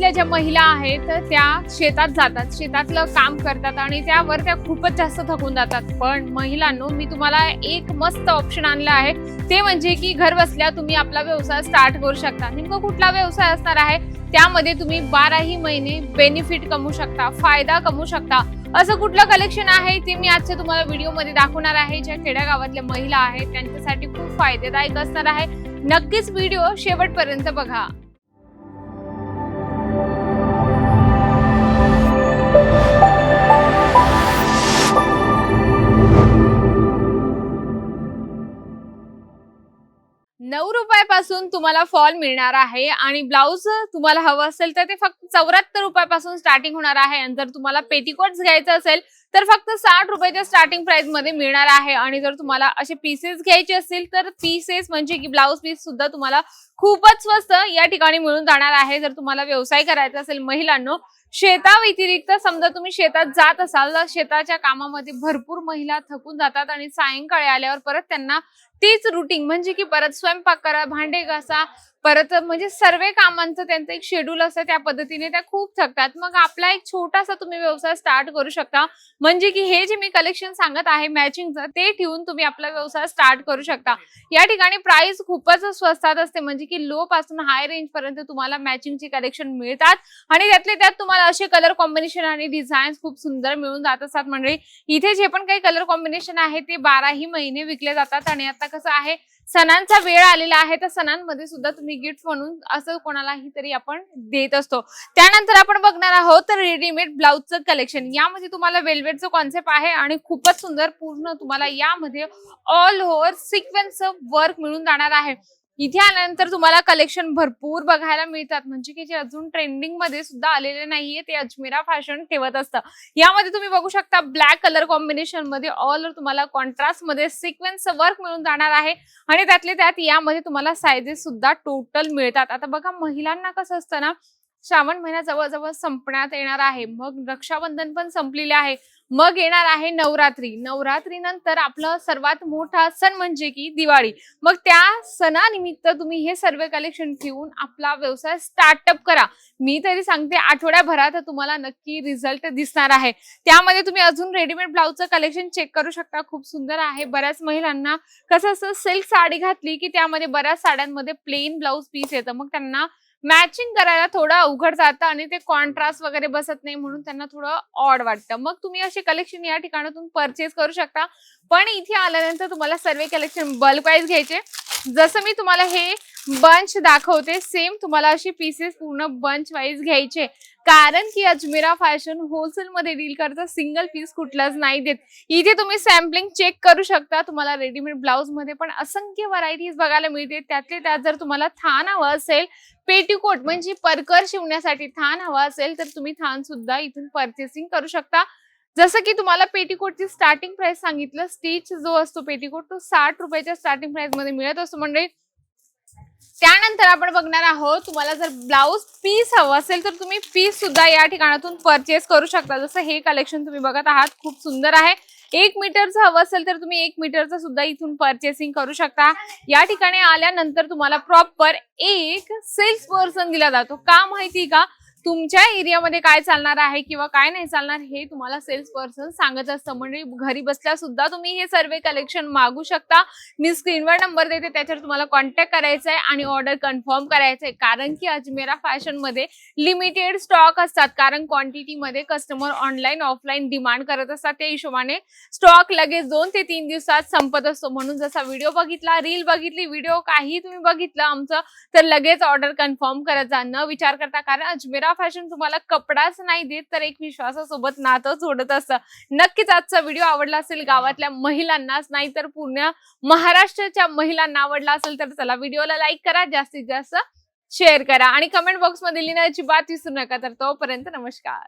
गावातल्या ज्या महिला आहेत त्या शेतात जातात. शेतातलं काम करतात आणि त्यावर त्या खूपच जास्त थकून जातात. पण महिलांनो मी तुम्हाला एक मस्त ऑप्शन आणलं आहे. ते म्हणजे की घर बसल्या तुम्ही आपला व्यवसाय स्टार्ट करू शकता. नेमकं कुठला व्यवसाय असणार आहे? त्यामध्ये तुम्ही बाराही महिने बेनिफिट कमवू शकता फायदा कमवू शकता. असं कुठलं कलेक्शन आहे? ते मी आजच्या तुम्हाला व्हिडिओमध्ये दाखवणार आहे. ज्या खेड्यागावातल्या महिला आहेत त्यांच्यासाठी खूप फायदेदायक असणार आहे. नक्कीच व्हिडिओ शेवटपर्यंत बघा. नऊ रुपयापासून तुम्हाला फॉल मिळणार आहे आणि ब्लाऊज तुम्हाला हवं असेल तर ते फक्त चौऱ्याहत्तर रुपयापासून स्टार्टिंग होणार आहे. आणि जर तुम्हाला पेटीकोट घ्यायचं असेल तर फक्त साठ रुपयाच्या स्टार्टिंग प्राइसमध्ये मिळणार आहे. आणि जर तुम्हाला असे पीसेस घ्यायचे असतील तर पीसेस म्हणजे की ब्लाऊज पीस सुद्धा तुम्हाला खूपच स्वस्त या ठिकाणी मिळून जाणार आहे. जर तुम्हाला व्यवसाय करायचा असेल महिलांनो शेता व्यतिरिक्त समजा तुम्ही शेतात जात असाल तर शेताच्या कामामध्ये भरपूर महिला थकून जातात आणि सायंकाळी आल्यावर परत त्यांना तीच रुटीन म्हणजे की परत स्वयंपाक करा भांडे घासा परत म्हणजे सर्व कामांचं त्यांचं एक शेड्यूल असतं त्या पद्धतीने त्या खूप थकतात. मग आपला एक छोटासा तुम्ही व्यवसाय स्टार्ट करू शकता. म्हणजे की हे जे मी कलेक्शन सांगत आहे मॅचिंगचं ते ठेवून तुम्ही आपला व्यवसाय स्टार्ट करू शकता. या ठिकाणी प्राइस खूपच स्वस्तात असते. म्हणजे की लो पासून हाय रेंज पर्यंत तुम्हाला मॅचिंगची कलेक्शन मिळतात. आणि त्यातले त्यात तुम्हाला असे कलर कॉम्बिनेशन आणि डिझाईन खूप सुंदर मिळून जात असतात म्हणजे इथे जे पण काही कलर कॉम्बिनेशन आहे ते बाराही महिने विकले जातात. आणि आता कसं आहे सणांचा वेळ आलेला आहे तर सणांमध्ये सुद्धा तुम्ही गिफ्ट म्हणून असं कोणालाही तरी आपण देत असतो. त्यानंतर आपण बघणार आहोत तर रेडीमेड ब्लाऊजचं कलेक्शन यामध्ये तुम्हाला वेलवेटचं कॉन्सेप्ट आहे आणि खूपच सुंदर पूर्ण तुम्हाला यामध्ये ऑल ओव्हर सिक्वेन्सचं वर्क मिळून जाणार आहे. इथे आल्यानंतर तुम्हाला कलेक्शन भरपूर बघायला मिळतात. म्हणजे की जे अजून ट्रेंडिंगमध्ये सुद्धा आलेले नाहीये ते अजमेरा फॅशन ठेवत असतं. यामध्ये तुम्ही बघू शकता ब्लॅक कलर कॉम्बिनेशनमध्ये ऑल तुम्हाला कॉन्ट्रास्टमध्ये सिक्वेन्स वर्क मिळून जाणार आहे. आणि त्यातले त्यात यामध्ये तुम्हाला सायझेस सुद्धा टोटल मिळतात. आता बघा महिलांना कसं असतं ना श्रावण महिना जवळजवळ संपण्यात येणार आहे. मग रक्षाबंधन पण संपलेले आहे. मग येणार आहे नवरात्री. नवरात्री नंतर आपलं सर्वात मोठा सण म्हणजे की दिवाळी. मग त्या सणानिमित्त तुम्ही हे सर्व कलेक्शन ठेवून आपला व्यवसाय स्टार्टअप करा. मी तरी सांगते आठवड्याभरात तुम्हाला नक्की रिझल्ट दिसणार आहे. त्यामध्ये तुम्ही अजून रेडीमेड ब्लाऊजचं कलेक्शन चेक करू शकता. खूप सुंदर आहे. बऱ्याच महिलांना कसं असं सिल्क साडी घातली की त्यामध्ये बऱ्याच साड्यांमध्ये प्लेन ब्लाऊज पीस येतं. मग त्यांना मॅचिंग करायला थोडं अवघड जातं आणि ते कॉन्ट्रास्ट वगैरे बसत नाही म्हणून त्यांना थोडं ऑड वाटतं. मग तुम्ही असे कलेक्शन या ठिकाणातून परचेस करू शकता. पण इथे आल्यानंतर तुम्हाला सर्व कलेक्शन बल्क वाईज घ्यायचे. जसं मी तुम्हाला हे बंच दाखवते. सेम तुम्हाला अशी पीसेस पूर्ण बंच वाईज घ्यायचे. कारण की अजमेरा फॅशन होलसेल मध्ये डील करता सिंगल पीस कुठलाच नाही देत. इथे तुम्ही सॅम्पलिंग चेक करू शकता. तुम्हाला रेडीमेड ब्लाउजमध्ये पण असंख्य व्हरायटीज बघायला मिळते. त्यातले त्यात जर तुम्हाला थान हवं असेल पेटीकोट म्हणजे परकर शिवण्यासाठी थान हवा असेल तर तुम्ही थान सुद्धा इथून परचेसिंग करू शकता. जसं की तुम्हाला पेटीकोटची स्टार्टिंग प्राइस सांगितलं स्टिच जो असतो पेटीकोट तो साठ रुपयाच्या स्टार्टिंग प्राइसमध्ये मिळत असतो. म्हणजे त्यानंतर आपण बघणार आहोत तुम्हाला जर ब्लाऊज पीस हवं असेल तर तुम्ही पीस सुद्धा या ठिकाणातून परचेस करू शकता. जसं हे कलेक्शन तुम्ही बघत आहात खूप सुंदर आहे. एक मीटरचं हवं असेल तर तुम्ही एक मीटरचं सुद्धा इथून परचेसिंग करू शकता. या ठिकाणी आल्यानंतर तुम्हाला प्रॉपर एक सेल्स पर्सन दिला जातो. का माहिती का? तुमच्या एरियामध्ये काय चालणार आहे किंवा काय नाही चालणार हे तुम्हाला सेल्स पर्सन सांगत असतं. म्हणजे घरी बसल्या सुद्धा तुम्ही हे सर्व कलेक्शन मागू शकता. मी स्क्रीनवर नंबर देते त्याच्यावर तुम्हाला कॉन्टॅक्ट करायचा आहे आणि ऑर्डर कन्फर्म करायचं आहे कारण की अजमेरा फॅशनमध्ये लिमिटेड स्टॉक असतात. कारण क्वांटिटीमध्ये कस्टमर ऑनलाईन ऑफलाईन डिमांड करत असतात. त्या हिशोबाने स्टॉक लगेच दोन ते तीन दिवसात संपत असतो. म्हणून जसा व्हिडिओ बघितला रील बघितली व्हिडिओ काही तुम्ही बघितलं आमचं तर लगेच ऑर्डर कन्फर्म करत जा. न विचार करता कारण अजमेरा फॅशन तुम्हाला कपडाच नाही देत तर एक विश्वासासोबत नातं जोडत असतं नक्कीच आजचा व्हिडिओ आवडला असेल गावातल्या महिलांनाच नाही तर पूर्ण महाराष्ट्राच्या महिलांना आवडला असेल तर चला व्हिडिओला लाईक करा जास्तीत जास्त शेअर करा. आणि कमेंट बॉक्समध्ये लिहिण्याची बात विसरू नका तर तोपर्यंत नमस्कार.